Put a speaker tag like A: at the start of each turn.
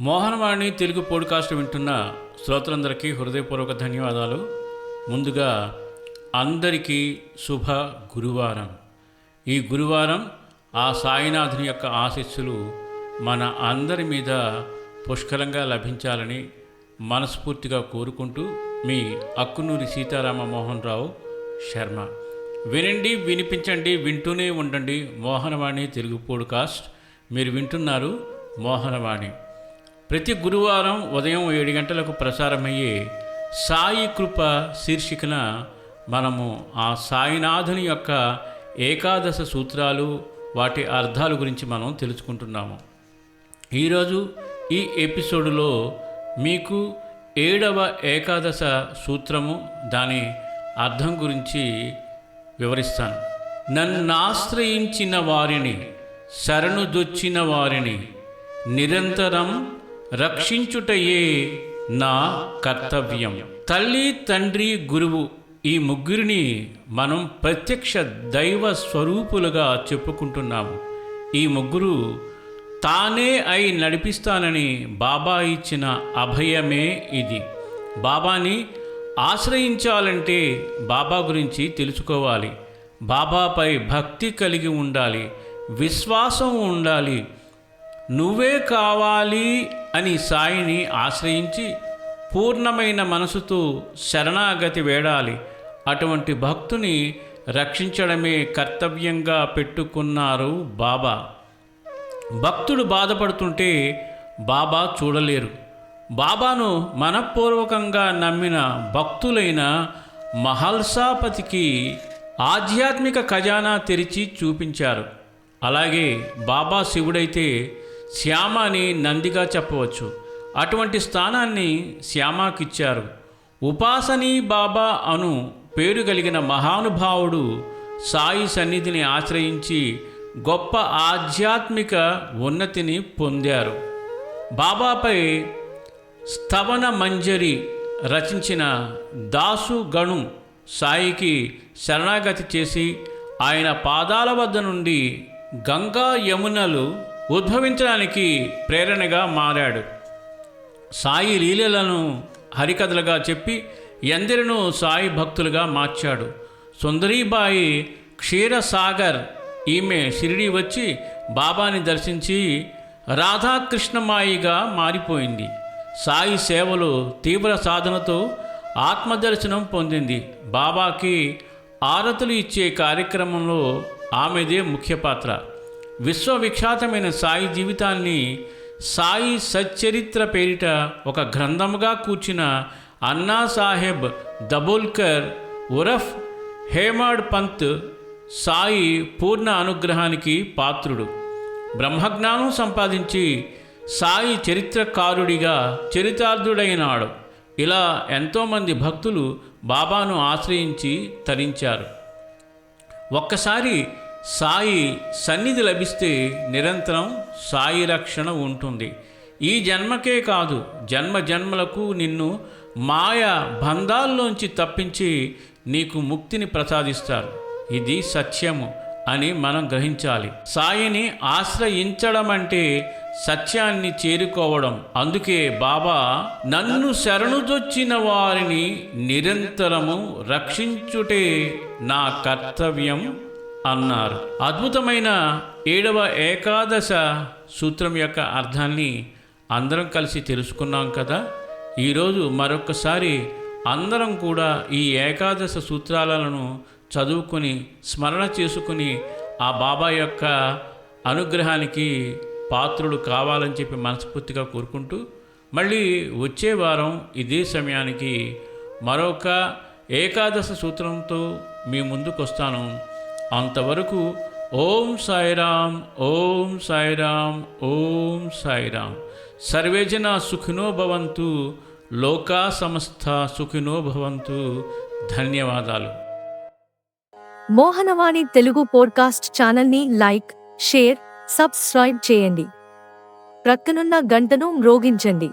A: Mohanavani Telugu podcast వింటున్న శ్రోతలందరికీ హృదయపూర్వక ధన్యవాదాలు. ముందుగా అందరికీ శుభ గురువారం. ఈ గురువారం ఆ సాయినాథుని యొక్క ఆశీస్సులు మన అందరి మీద పుష్కలంగా లభించాలని మనస్ఫూర్తిగా కోరుకుంటూ మీ అక్కునూరి సీతారామ మోహన్ రావు శర్మ. వినండి వినిపించండి వింటూనే ఉండండి మోహనవాణి తెలుగు పోడ్కాస్ట్. మీరు వింటున్నారు మోహనవాణి. ప్రతి గురువారం ఉదయం ఏడు గంటలకు ప్రసారమయ్యే సాయి కృప శీర్షికన మనము ఆ సాయినాథుని యొక్క ఏకాదశ సూత్రాలు వాటి అర్థాల గురించి మనం తెలుసుకుంటున్నాము. ఈరోజు ఈ ఎపిసోడులో మీకు ఏడవ ఏకాదశ సూత్రము దాని అర్థం గురించి వివరిస్తాను. నన్నాశ్రయించిన వారిని శరణుదొచ్చిన వారిని నిరంతరం రక్షించుటయే నా కర్తవ్యం. తల్లి తండ్రి గురువు ఈ ముగ్గురిని మనం ప్రత్యక్ష దైవ స్వరూపులుగా చెప్పుకుంటున్నాము. ఈ ముగ్గురు తానే అయి నడిపిస్తానని బాబా ఇచ్చిన అభయమే ఇది. బాబాని ఆశ్రయించాలంటే బాబా గురించి తెలుసుకోవాలి. బాబాపై భక్తి కలిగి ఉండాలి. విశ్వాసం ఉండాలి. నువ్వే కావాలి అని సాయిని ఆశ్రయించి పూర్ణమైన మనసుతో శరణాగతి వేడాలి. అటువంటి భక్తుని రక్షించడమే కర్తవ్యంగా పెట్టుకున్నారు బాబా. భక్తుడు బాధపడుతుంటే బాబా చూడలేరు. బాబాను మనపూర్వకంగా నమ్మిన భక్తులైన మహల్సాపతికి ఆధ్యాత్మిక ఖజానా తెరిచి చూపించారు. అలాగే బాబా శివుడైతే శ్యామ అని నందిగా చెప్పవచ్చు. అటువంటి స్థానాన్ని శ్యామాకిచ్చారు. ఉపాసనీ బాబా అను పేరు కలిగిన మహానుభావుడు సాయి సన్నిధిని ఆశ్రయించి గొప్ప ఆధ్యాత్మిక ఉన్నతిని పొందారు. బాబాపై స్తవన మంజరి రచించిన దాసు గణు సాయికి శరణాగతి చేసి ఆయన పాదాల వద్ద నుండి గంగా యమునలు ఉద్భవించడానికి ప్రేరణగా మారాడు. సాయి లీలలను హరికథలుగా చెప్పి ఎందరినూ సాయి భక్తులుగా మార్చాడు. సుందరీబాయి క్షీరసాగర్ ఈమె షిరిడి వచ్చి బాబాని దర్శించి రాధాకృష్ణమాయిగా మారిపోయింది. సాయి సేవలు తీవ్ర సాధనతో ఆత్మదర్శనం పొందింది. బాబాకి ఆరతులు ఇచ్చే కార్యక్రమంలో ఆమెదే ముఖ్య పాత్ర. విశ్వవిఖ్యాతమైన సాయి జీవితాన్ని సాయి సచ్చరిత్ర పేరిట ఒక గ్రంథముగా కూర్చిన అన్నా సాహెబ్ దబోల్కర్ ఉరఫ్ హేమాడ్ పంత్ సాయి పూర్ణ అనుగ్రహానికి పాత్రుడు. బ్రహ్మజ్ఞానం సంపాదించి సాయి చరిత్రకారుడిగా చరితార్థుడైనాడు. ఇలా ఎంతోమంది భక్తులు బాబాను ఆశ్రయించి తరించారు. ఒక్కసారి సాయి సన్నిధి లభిస్తే నిరంతరం సాయి రక్షణ ఉంటుంది. ఈ జన్మకే కాదు జన్మ జన్మలకు నిన్ను మాయ బంధాల్లోంచి తప్పించి నీకు ముక్తిని ప్రసాదిస్తారు. ఇది సత్యము అని మనం గ్రహించాలి. సాయిని ఆశ్రయించడం అంటే సత్యాన్ని చేరుకోవడం. అందుకే బాబా నన్ను శరణుదొచ్చిన వారిని నిరంతరము రక్షించుటే నా కర్తవ్యం. అన్నారు. అద్భుతమైన ఏడవ ఏకాదశ సూత్రం యొక్క అర్థాన్ని అందరం కలిసి తెలుసుకున్నాం కదా? ఈరోజు మరొకసారి అందరం కూడా ఈ ఏకాదశ సూత్రాలను చదువుకొని స్మరణ చేసుకుని ఆ బాబా యొక్క అనుగ్రహానికి పాత్రుడు కావాలని చెప్పి మనస్ఫూర్తిగా కోరుకుంటూ మళ్ళీ వచ్చే వారం ఇదే సమయానికి మరొక ఏకాదశ సూత్రంతో మీ ముందుకు వస్తాను అంతవరకు ఓం సాయిరామ్ ఓం సాయిరామ్ ఓం సాయిరామ్ సర్వేజన సుఖినో భవంతు లోకా సమస్త సుఖినో భవంతు. ధన్యవాదాలు.
B: మోహనవాణి తెలుగు పోడ్కాస్ట్ ఛానల్ని లైక్ షేర్ సబ్స్క్రైబ్ చేయండి. ప్రక్కనున్న గంటను మ్రోగించండి.